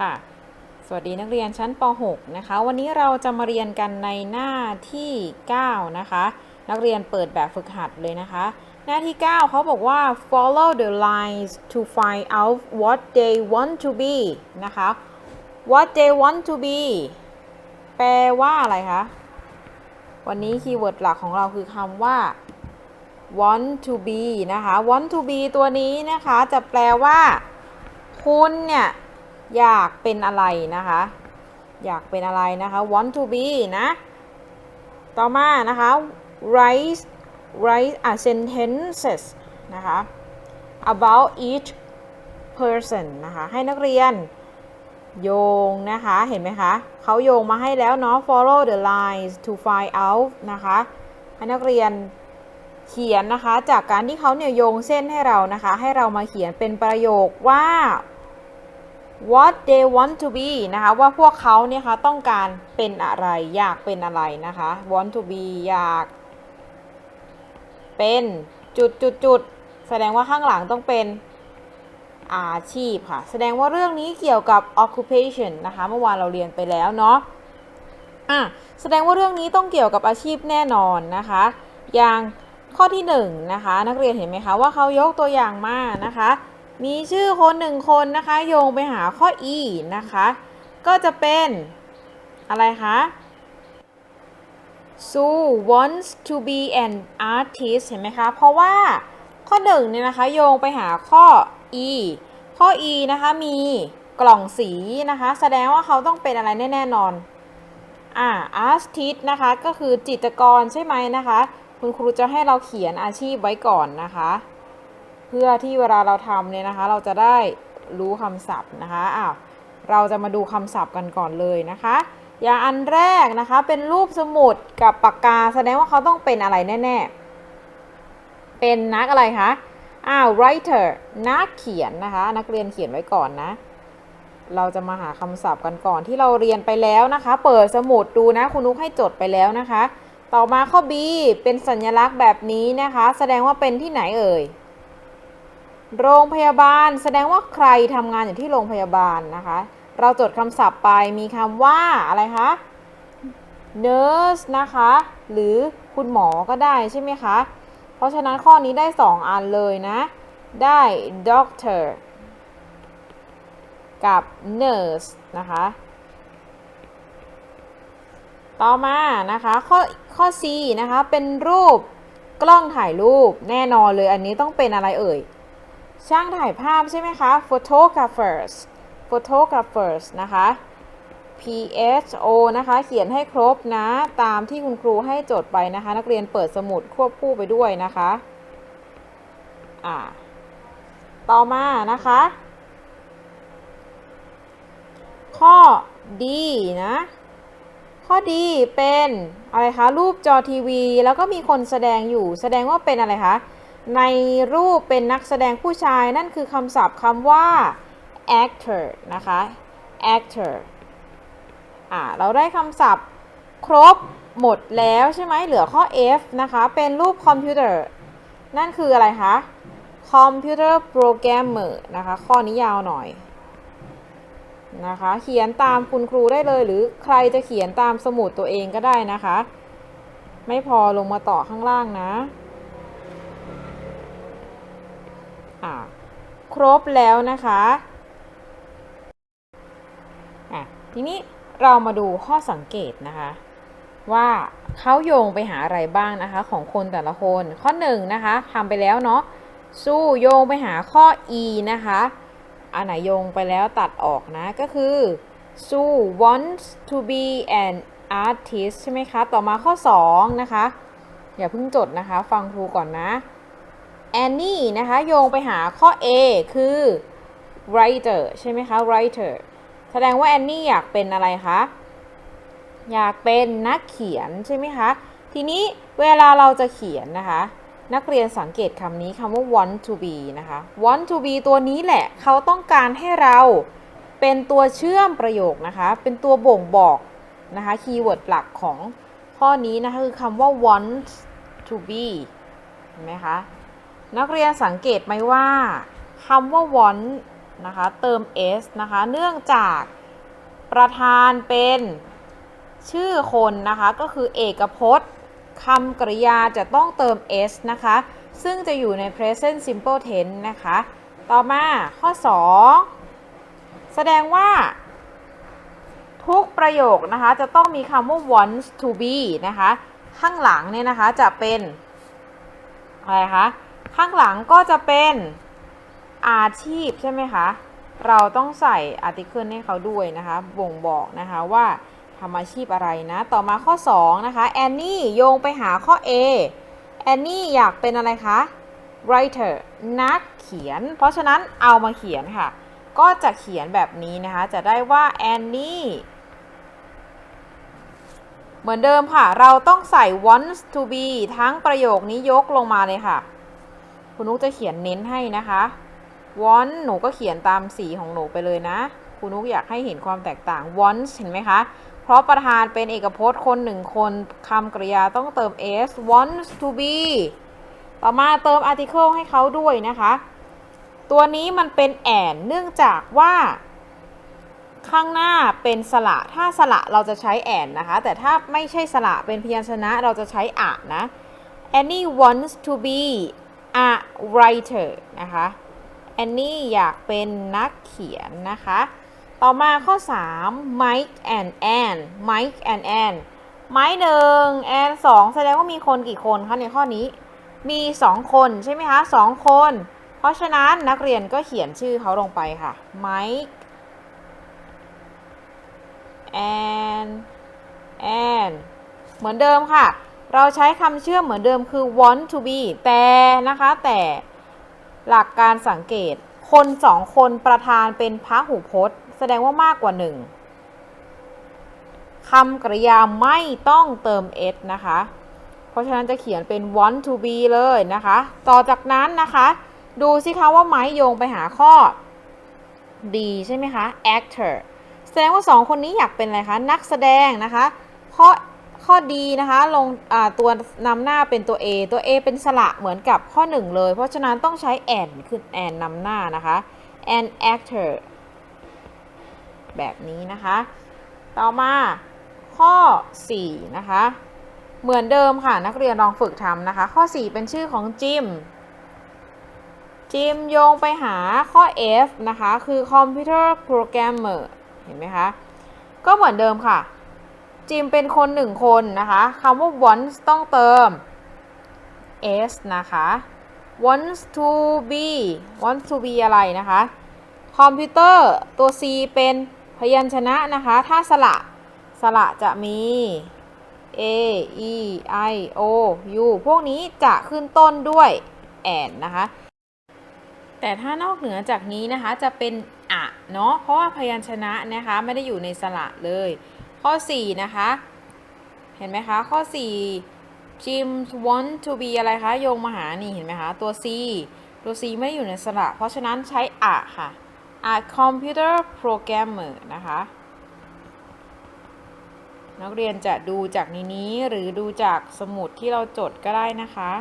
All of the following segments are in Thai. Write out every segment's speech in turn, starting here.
ค่ะ สวัสดีนักเรียนชั้นป .6 นะคะ วันนี้เราจะมาเรียนกันในหน้าที่ 9 นะคะ นักเรียนเปิดแบบฝึกหัดเลยนะคะ หน้าที่ 9 เขาบอกว่า follow the lines to find out what they want to be นะคะ what they want to be แปลว่าอะไรคะ วันนี้คีย์เวิร์ดหลักของเราคือคำว่า want to be นะคะ want to be ตัวนี้นะคะ จะแปลว่า คุณเนี่ย อยากเป็นอะไรนะคะ อยากเป็นอะไรนะคะ want to be นะ ต่อมานะคะ write write a sentences นะคะ about each person นะคะ ให้นักเรียนโยงนะคะ เห็นไหมคะ เขาโยงมาให้แล้วเนาะ follow the lines to find out นะคะ ให้นักเรียนเขียนนะคะ จากการที่เขาเนี่ยโยงเส้นให้เรานะคะ ให้เรามาเขียนเป็นประโยคว่า what they want to be นะคะ ว่าพวกเขาเนี่ยคะต้องการเป็นอะไร อยากเป็นอะไรนะคะ want to be อยาก เป็นจุดจุดจุดแสดงว่าข้างหลังต้องเป็นอาชีพค่ะ แสดงว่าเรื่องนี้เกี่ยวกับ occupation นะคะ เมื่อวานเราเรียนไปแล้วเนาะอะแสดงว่าเรื่องนี้ต้องเกี่ยวกับอาชีพแน่นอนนะคะ อย่างข้อที่หนึ่งนะคะ นักเรียนเห็นไหมคะว่าเขายกตัวอย่างมานะคะ มีชื่อคนหนึ่งคนนะคะโยงไปหาข้อ e นะคะ ก็จะเป็นอะไรคะ Sue wants to be an artist เห็นไหมคะ เพราะว่าข้อหนึ่งเนี่ยนะคะโยงไปหาข้อ e ข้อ e นะคะมีกล่องสีนะคะ แสดงว่าเขาต้องเป็นอะไรแน่ๆนอนอ่า artist นะคะก็คือจิตรกรใช่ไหมนะคะ คุณครูจะให้เราเขียนอาชีพไว้ก่อนนะคะ พื่อที่เวลาเราทำเนี่ยนะคะ เราจะได้รู้คำศัพท์นะคะอ้าวเราจะมาดูคำศัพท์กันก่อนเลยนะคะ อย่างอันแรกนะคะเป็นรูปสมุดกับปากกา แสดงว่าเขาต้องเป็นอะไรแน่ๆ เป็นนักอะไรคะอ้าว writer นักเขียนนะคะ นักเรียนเขียนไว้ก่อนนะ เราจะมาหาคำศัพท์กันก่อนที่เราเรียนไปแล้วนะคะ เปิดสมุดดูนะคุณนุ๊กให้จดไปแล้วนะคะ ต่อมาข้อ B เป็นสัญลักษณ์แบบนี้นะคะ แสดงว่าเป็นที่ไหนเอ่ย โรงพยาบาลแสดงว่าใครทำงานอยู่ที่โรงพยาบาลนะคะ เราจดคำศัพท์ไปมีคำว่าอะไรคะ nurse นะคะ หรือคุณหมอก็ได้ใช่ไหมคะ เพราะฉะนั้นข้อนี้ได้ 2 อันเลยนะ ได้ doctor กับ nurse นะคะ ต่อมานะคะ ข้อข้อ C นะคะ เป็นรูปกล้องถ่ายรูปแน่นอนเลยอันนี้ต้องเป็นอะไรเอ่ย ช่างถ่ายภาพใช่ไหมคะ photographers photographers นะคะ P H O นะคะ เขียนให้ครบนะ ตามที่คุณครูให้โจทย์ไปนะคะ นักเรียนเปิดสมุดควบคู่ไปด้วยนะคะอ่าต่อมานะคะ ข้อ D นะ ข้อดีเป็นอะไรคะ รูปจอทีวี แล้วก็มีคนแสดงอยู่ แสดงว่าเป็นอะไรคะ ในรูปเป็นนักแสดงผู้ชายนั่นคือคำศัพท์คำว่า actor นะคะ actor อ่าเราได้คำศัพท์ครบหมดแล้วใช่ไหมเหลือข้อ F นะคะ เป็นรูปคอมพิวเตอร์ นั่นคืออะไรคะคอมพิวเตอร์โปรแกรมเมอร์นะคะ ข้อนี้ยาวหน่อยนะคะ เขียนตามคุณครูได้เลย หรือใครจะเขียนตามสมุดตัวเองก็ได้นะคะ ไม่พอลงมาต่อข้างล่างนะ อ่าครบแล้วนะคะอะทีนี้เรามาดูข้อสังเกตนะคะ ว่าเขาโยงไปหาอะไรบ้างนะคะ ของคนแต่ละคน ข้อหนึ่งนะคะทำไปแล้วเนาะสู้โยงไปหาข้อ e นะคะอันไหนโยงไปแล้วตัดออกนะ ก็คือ Sue wants to be an artist ใช่ไหมคะ ต่อมาข้อ 2 นะคะ อย่าเพิ่งจดนะคะ ฟังครูก่อนนะ Annie นะคะโยงไปหาข้อ A คือ writer ใช่ไหมคะ writer แสดงว่า Annie อยากเป็นอะไรคะ อยากเป็นนักเขียนใช่ไหมคะ ทีนี้เวลาเราจะเขียนนะคะ นักเรียนสังเกตคำนี้คำว่า want to be นะคะ want to be ตัวนี้แหละ เขาต้องการให้เราเป็นตัวเชื่อมประโยคนะคะ เป็นตัวบ่งบอกนะคะคีย์เวิร์ดหลักของข้อนี้นะคะ คือคำว่า want to be เห็นไหมคะ นักเรียนสังเกตไหมว่าคำว่า want นะคะเติม s นะคะ เนื่องจากประธานเป็นชื่อคนนะคะ ก็คือเอกพจน์คำกริยาจะต้องเติม s นะคะ ซึ่งจะอยู่ใน present simple tense นะคะ ต่อมาข้อ 2 แสดงว่า ทุกประโยคนะคะ จะต้องมีคำว่า wants to be นะคะ ข้างหลังเนี่ยนะคะจะเป็น อะไรคะ ข้างหลังก็จะเป็นอาชีพใช่ไหมคะ เราต้องใส่ article ให้เขาด้วยนะคะ บ่งบอกนะคะว่าทำอาชีพอะไรนะ ต่อมาข้อ 2 นะคะแอนนี่โยงไปหาข้อ A แอนนี่อยากเป็นอะไรคะ writer นักเขียน เพราะฉะนั้นเอามาเขียนค่ะ ก็จะเขียนแบบนี้นะคะ จะได้ว่าแอนนี่เหมือนเดิมค่ะ เราต้องใส่ wants to be ทั้งประโยคนี้ยกลงมาเลยค่ะ คุณนุกจะเขียนเน้นให้นะคะ want หนูก็เขียนตามสีของหนูไปเลยนะคุณนุกอยากให้เห็นความแตกต่าง wants เห็นไหมคะเพราะประธานเป็นเอกพจน์คนหนึ่งคนคำกริยาต้องเติม s wants to be ต่อมาเติม article ให้เขาด้วยนะคะ ตัวนี้มันเป็น and เนื่องจากว่าข้างหน้าเป็นสระ ถ้าสระเราจะใช้ and นะคะ แต่ถ้าไม่ใช่สระเป็นพยัญชนะเราจะใช้อะนะ Annie wants to be a writer นะคะ Annie อยากเป็นนักเขียนนะคะ ต่อมาข้อ 3 Mike and Anne Mike and Anne ไม้หนึ่งแอนสองแสดงว่ามีคนกี่คนคะในข้อนี้ มี 2 คนใช่ไหมคะสองคน เพราะฉะนั้นนักเรียนก็เขียนชื่อเขาลงไปค่ะ Mike and and เหมือนเดิมค่ะ เราใช้คำเชื่อมเหมือนเดิมคือ want to be แต่นะคะ แต่หลักการสังเกต คนสองคนประธานเป็นพระหูพจน์ แสดงว่ามากกว่าหนึ่งคำกริยาไม่ต้องเติม s นะคะ เพราะฉะนั้นจะเขียนเป็น want to be เลยนะคะ ต่อจากนั้นนะคะ ดูสิคะว่าไม้โยงไปหาข้อ D ใช่ไหมคะ actor แสดงว่า2คนนี้อยากเป็นอะไรคะ นักแสดงนะคะ ข้อ ข้อดีนะคะลงตัวนำหน้าเป็นตัว A ตัว A เป็นสระเหมือนกับข้อ 1 เลย เพราะฉะนั้นต้องใช้ and คือ and นำหน้านะคะ an actor แบบนี้นะคะ ต่อมาข้อ 4 นะคะ เหมือนเดิมค่ะนักเรียนลองฝึกทำนะคะ ข้อ 4 เป็นชื่อของจิมจิมโยงไปหาข้อ F นะคะ คือ Computer Programmer เห็นไหมคะ ก็เหมือนเดิมค่ะ จิมเป็นคนหนึ่งคนนะคะคำว่า wants ต้องเติม s นะคะ wants to be wants to be อะไรนะคะ คอมพิวเตอร์ตัว c เป็นพยัญชนะนะคะ ถ้าสระสระจะมี a e i o u พวกนี้จะขึ้นต้นด้วย and นะคะ แต่ถ้านอกเหนือจากนี้นะคะจะเป็นอะเนาะ เพราะว่าพยัญชนะนะคะไม่ได้อยู่ในสระเลย ข้อ 4 นะคะ เห็นไหมคะ ข้อ 4 Jim want to be อะไรคะ โยงมาหา นี่ เห็นไหมคะ ตัว C ตัว C ไม่ได้อยู่ในสระ เพราะฉะนั้นใช้อะค่ะ a computer programmer นะคะ นักเรียนจะดูจากในนี้หรือดูจากสมุดที่เราจดก็ได้นะคะ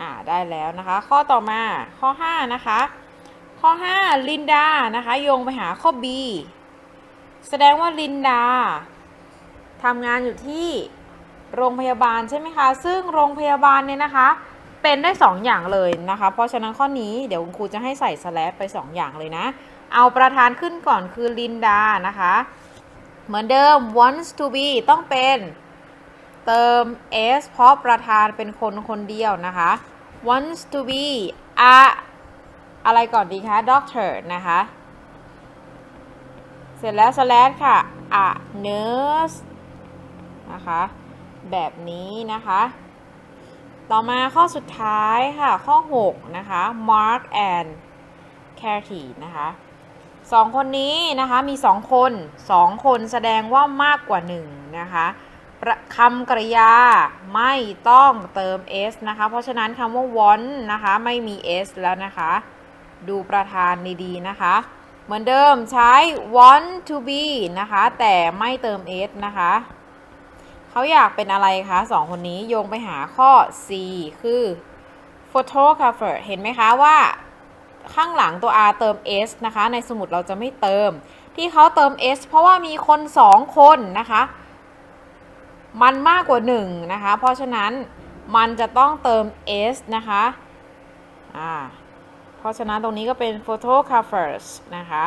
อ่าได้แล้วนะคะ ข้อต่อมาข้อ 5 นะคะ ข้อ 5 ลินดา นะคะโยงไปหาข้อ B แสดงว่าลินดาทำงานอยู่ที่โรงพยาบาลใช่ไหมคะ ซึ่งโรงพยาบาลเนี่ยนะคะ เป็นได้ 2 อย่างเลยนะคะ เพราะฉะนั้นข้อนี้เดี๋ยวคุณครูจะให้ใส่สแลปไป 2 อย่างเลยนะ เอาประธานขึ้นก่อนคือลินดานะคะ เหมือนเดิม wants to be ต้องเป็นเติม s เพราะประธานเป็นคนคนเดียวนะคะ wants to be a อะไรก่อนดีคะ doctor นะคะ เสร็จแล้ว slash ค่ะ a nurse นะคะ แบบนี้นะคะ ต่อมาข้อสุดท้ายค่ะ ข้อ 6 นะคะ Mark and Katie นะคะสองคนนี้นะคะ มี2คน2คนแสดงว่ามากกว่า1นะคะประคำกริยาไม่ต้องเติม s นะคะ เพราะฉะนั้นคำว่า want นะคะ ไม่มี s แล้วนะคะ ดูประธานดีๆนะคะ เหมือนเดิมใช้ want to be นะคะ แต่ไม่เติม s นะคะ เขาอยากเป็นอะไรคะสองคนนี้โยงไปหาข้อ C คือ photographer เห็นไหมคะว่าข้างหลังตัว r เติม s นะคะ ในสมุดเราจะไม่เติม ที่เขาเติม s เพราะว่ามีคนสองคนนะคะ มันมากกว่า 1 นะคะ เพราะฉะนั้นมันจะต้องเติม s นะคะ อ่า เพราะฉะนั้นตรงนี้ก็เป็น photographers นะคะ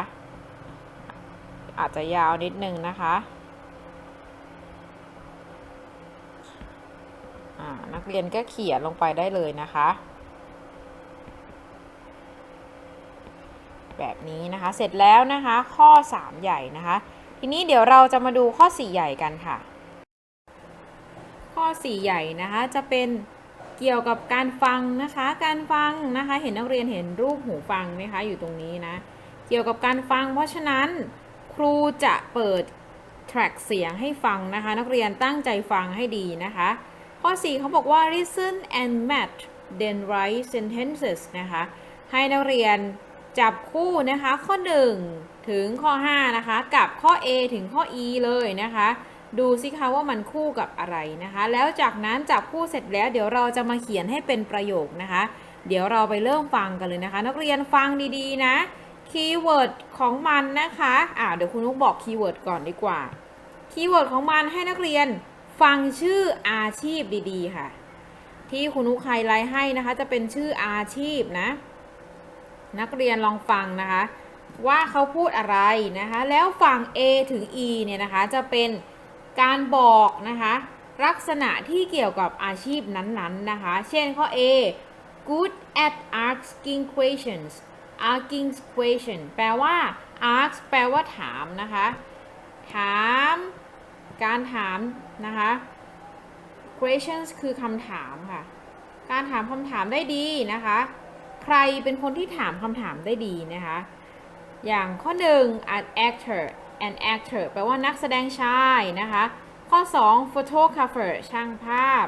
อาจจะยาวนิดนึงนะคะนักเรียนก็เขียนลงไปได้เลยนะคะ แบบนี้นะคะเสร็จแล้วนะคะข้อ 3 ใหญ่นะคะ ทีนี้เดี๋ยวเราจะมาดูข้อ 4 ใหญ่กันค่ะ ข้อ 4 ใหญ่นะคะจะเป็น เกี่ยวกับการฟังนะคะ การฟังนะคะ เห็นนักเรียนเห็นรูปหูฟังไหมคะอยู่ตรงนี้นะ เกี่ยวกับการฟัง เพราะฉะนั้นครูจะเปิดแทร็กเสียงให้ฟังนะคะ นักเรียนตั้งใจฟังให้ดีนะคะ ข้อ 4เขาบอกว่า listen and match then write sentences นะคะ ให้นักเรียนจับคู่นะคะ ข้อ 1 ถึงข้อ 5 นะคะ กับข้อ A ถึงข้อ E เลยนะคะ ดูสิคะว่ามันคู่กับอะไรนะคะ แล้วจากนั้นจับคู่เสร็จแล้วเดี๋ยวเราจะมาเขียนให้เป็นประโยคนะคะ เดี๋ยวเราไปเริ่มฟังกันเลยนะคะ นักเรียนฟังดีๆนะคีย์เวิร์ดของมันนะคะอ่าเดี๋ยวคุณนุกบอกคีย์เวิร์ดก่อนดีกว่าคีย์เวิร์ดของมันให้นักเรียนฟังชื่ออาชีพดีๆ ค่ะ ที่คุณนุกไฮไลท์ให้นะคะ จะเป็นชื่ออาชีพนะ นักเรียนลองฟังนะคะ ว่าเขาพูดอะไรนะคะ แล้วฝั่ง A ถึง E เนี่ยนะคะจะเป็น การบอกนะคะลักษณะที่เกี่ยวกับอาชีพนั้นๆนะคะ เช่นข้อ A good at asking questions asking question แปลว่า ask แปลว่าถามนะคะ ถาม การถามนะคะ questions คือคำถามค่ะ การถามคำถามได้ดีนะคะ ใครเป็นคนที่ถามคำถามได้ดีนะคะ อย่างข้อหนึ่ง an actor an actor แปลว่านักแสดงชายนะคะ ข้อ 2 photographer ช่างภาพ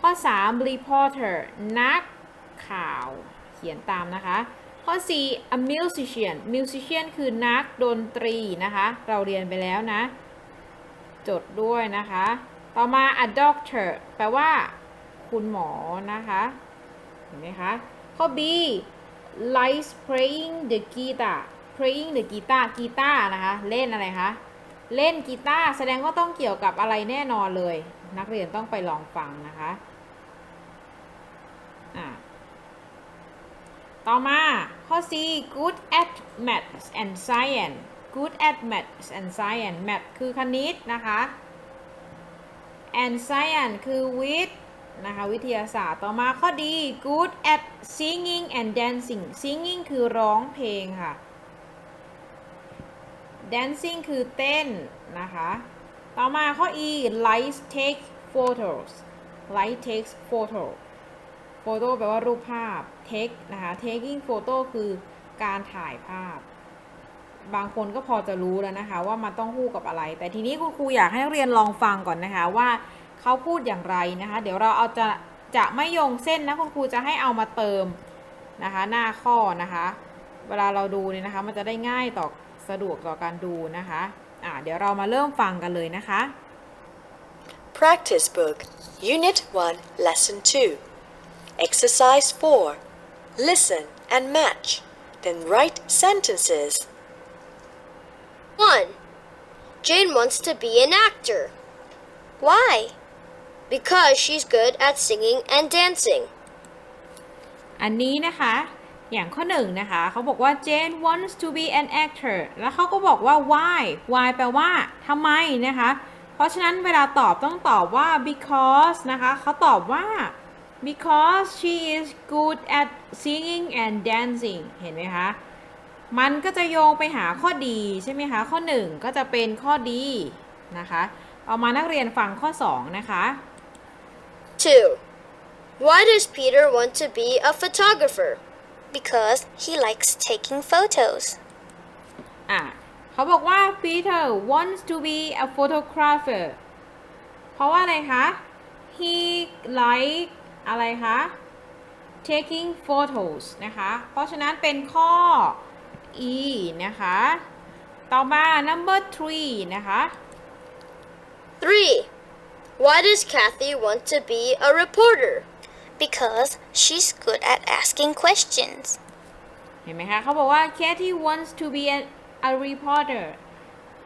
ข้อ 3 reporter นักข่าว เขียนตามนะคะ ข้อ 4 a musician musician คือนักดนตรีนะคะ เราเรียนไปแล้วนะ จดด้วยนะคะ ต่อมา a doctor แปลว่า คุณหมอนะคะ เห็นไหมคะ ข้อ B likes playing the guitar playing the guitar กีตาร์นะคะ เล่นอะไรคะ เล่นกีตาร์แสดงว่าต้องเกี่ยวกับอะไรแน่นอนเลย นักเรียนต้องไปลองฟังนะคะอะต่อมาข้อ C good at maths and science good at maths and science math คือคณิตนะคะ and science คือวิทย์นะคะวิทยาศาสตร์ต่อมาข้อดี good at singing and dancing singing คือร้องเพลงค่ะ dancing คือเต้นนะคะ ต่อมาข้อ e likes take photos like takes photo photo แปลว่ารูปภาพ take นะคะ taking photo คือการถ่ายภาพ บางคนก็พอจะรู้แล้วนะคะ ว่ามันต้องคู่กับอะไร แต่ทีนี้คุณครูอยากให้นักเรียนลองฟังก่อนนะคะว่าเขาพูดอย่างไรนะคะ เดี๋ยวเราเอาจะจะไม่โยงเส้นนะคุณครูจะให้เอามาเติมนะคะ หน้าข้อนะคะ เวลาเราดูเนี่ยนะคะ มันจะได้ง่ายต่อ สะดวกต่อการดูนะคะอ่าเดี๋ยวเรามาเริ่มฟังกันเลยนะคะ Practice Book, Unit 1, Lesson 2. Exercise 4. Listen and match. Then write sentences. 1. Jane wants to be an actor. Why? Because she's good at singing and dancing. อันนี้นะคะ อย่างข้อหนึ่งนะคะเขาบอกว่า Jane wants to be an actor แล้วเขาก็บอกว่า why why แปลว่าทำไมนะคะ เพราะฉะนั้นเวลาตอบต้องตอบว่า because นะคะเขาตอบว่า because she is good at singing and dancing เห็นไหมคะ มันก็จะโยงไปหาข้อดีใช่ไหมคะ ข้อ 1 ก็จะเป็นข้อดีนะคะ เอามานักเรียนฟังข้อ 2 นะคะ 2. Why does Peter want to be a photographer? Because he likes taking photos. อะเขาบอกว่า Peter wants to be a photographer เพราะว่าอะไรคะ he like อะไรคะ taking photos นะคะ เพราะฉะนั้นเป็นข้อ e นะคะ ต่อมา number three นะคะ 3. Why does Kathy want to be a reporter? Because she's good at asking questions. เห็นไหมคะเขาบอกว่า Katie wants to be a, a reporter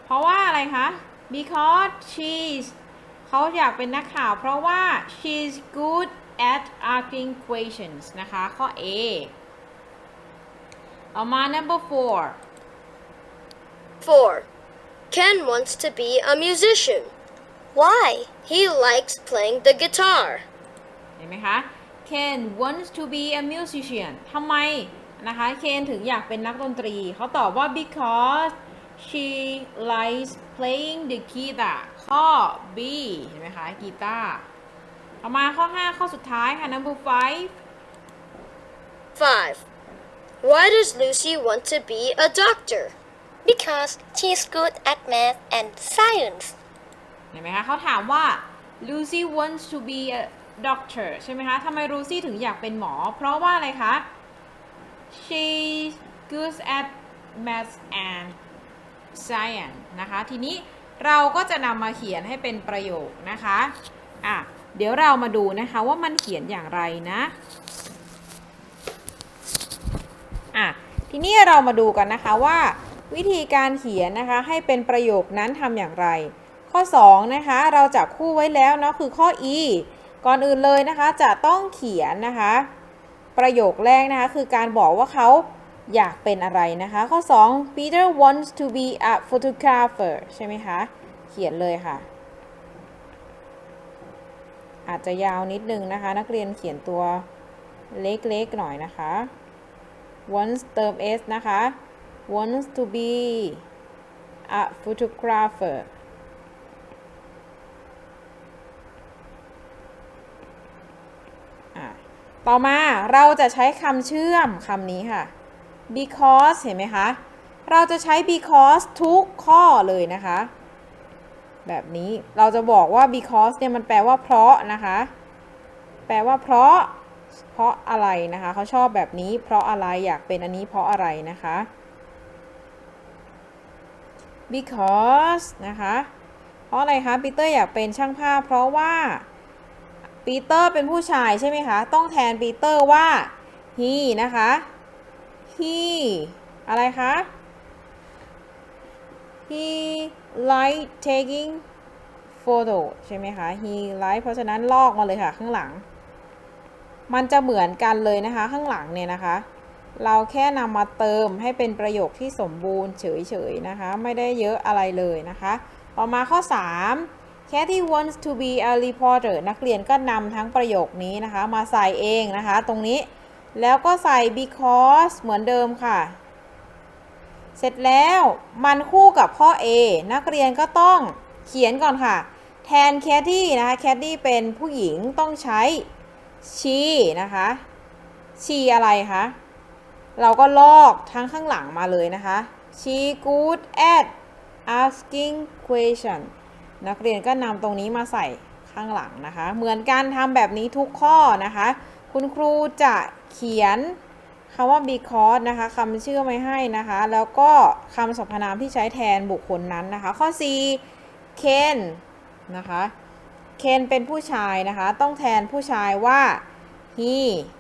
เพราะว่าอะไรคะ because she's เขาอยากเป็นนักข่าว เพราะว่า she's good at asking questions นะคะ ข้อ A ต่อมา number four 4. Ken wants to be a musician. Why? He likes playing the guitar. เห็นไหมคะ Ken wants to be a musician ทำไมนะคะ Ken ถึงอยากเป็นนักดนตรี เขาตอบว่า because she likes playing the guitar ข้อ B เห็นไหมคะ กีตาร์ต่อมาข้อ 5 ข้อสุดท้ายค่ะ number five 5. Why does Lucy want to be a doctor? Because she's good at math and science. เห็นไหมคะเขาถามว่า Lucy wants to be a doctor ใช่ไหมคะทำไม Lucy ถึงอยากเป็นหมอ เพราะว่าอะไรคะ she good at math and science นะคะ ทีนี้เราก็จะนำมาเขียนให้เป็นประโยคนะคะอะเดี๋ยวเรามาดูนะคะว่ามันเขียนอย่างไรนะอะทีนี้เรามาดูกันนะคะว่า วิธีการเขียนนะคะให้เป็นประโยคนั้นทำอย่างไร ข้อ 2 นะคะ เราจับคู่ไว้แล้วเนาะคือข้อ e ก่อนอื่นเลยนะคะจะต้องเขียนนะคะ ประโยคแรกนะคะ คือการบอกว่าเขาอยากเป็นอะไรนะคะ ข้อ 2 Peter wants to be a photographer ใช่ไหมคะ เขียนเลยค่ะ อาจจะยาวนิดนึงนะคะ นักเรียนเขียนตัวเล็กๆหน่อยนะคะ wants เติม s นะคะ wants to be a photographer อะ ต่อมาเราจะใช้คำเชื่อมคำนี้ค่ะ because เห็นไหมคะ เราจะใช้ because ทุกข้อเลยนะคะ แบบนี้เราจะบอกว่า because เนี่ยมันแปลว่าเพราะนะคะ แปลว่าเพราะ เพราะอะไรนะคะเขาชอบแบบนี้ เพราะอะไรอยากเป็นอันนี้เพราะอะไรนะคะ because นะคะ เพราะอะไรคะปีเตอร์อยากเป็นช่างภาพเพราะว่า ปีเตอร์เป็นผู้ชายใช่ไหมคะ ต้องแทนปีเตอร์ว่า he นะคะ he อะไรคะ he like taking photo ใช่ไหมคะ he like เพราะฉะนั้นลอกมาเลยค่ะ ข้างหลัง มันจะเหมือนกันเลยนะคะ ข้างหลังเนี่ยนะคะ เราแค่นำมาเติมให้เป็นประโยคที่สมบูรณ์เฉยๆนะคะ ไม่ได้เยอะอะไรเลยนะคะ ต่อมาข้อ 3 Katie wants to be a reporter นักเรียนก็นำทั้งประโยคนี้นะคะ มาใส่เองนะคะ ตรงนี้แล้วก็ใส่ because เหมือนเดิมค่ะ เสร็จแล้วมันคู่กับข้อ A นักเรียนก็ต้องเขียนก่อนค่ะ แทน Katie นะคะ Katie เป็นผู้หญิงต้องใช้ she นะคะ she อะไรคะเราก็ลอกทั้งข้างหลังมาเลยนะคะ she good at asking question นักเรียนก็นำตรงนี้มาใส่ข้างหลังนะคะ เหมือนกันทำแบบนี้ทุกข้อนะคะ คุณครูจะเขียนคำว่า because นะคะคำเชื่อไว้ให้นะคะ แล้วก็คำสรรพนามที่ใช้แทนบุคคลนั้นนะคะ ข้อ C Ken นะคะ Ken เป็นผู้ชายนะคะ ต้องแทนผู้ชายว่า he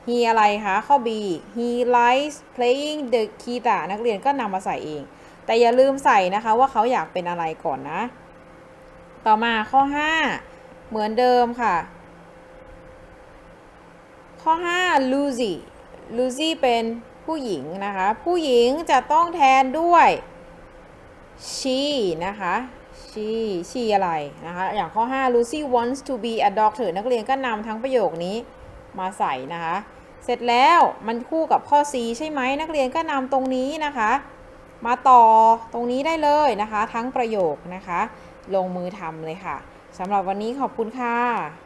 he อะไรคะ ข้อ B he likes playing the guitar นักเรียนก็นำมาใส่เอง แต่อย่าลืมใส่นะคะว่าเขาอยากเป็นอะไรก่อนนะ ต่อมาข้อ 5 เหมือนเดิมค่ะ ข้อ 5 Lucy Lucy เป็นผู้หญิงนะคะ ผู้หญิงจะต้องแทนด้วย she นะคะ she she อะไรนะคะ อย่างข้อ 5 Lucy wants to be a doctor นักเรียนก็นำทั้งประโยคนี้มาใส่นะคะ เสร็จแล้วมันคู่กับข้อ C ใช่ไหมนักเรียนก็นำตรงนี้นะคะ มาต่อตรงนี้ได้เลยนะคะ ทั้งประโยคนะคะ ลงมือทำเลยค่ะสำหรับวันนี้ขอบคุณค่ะ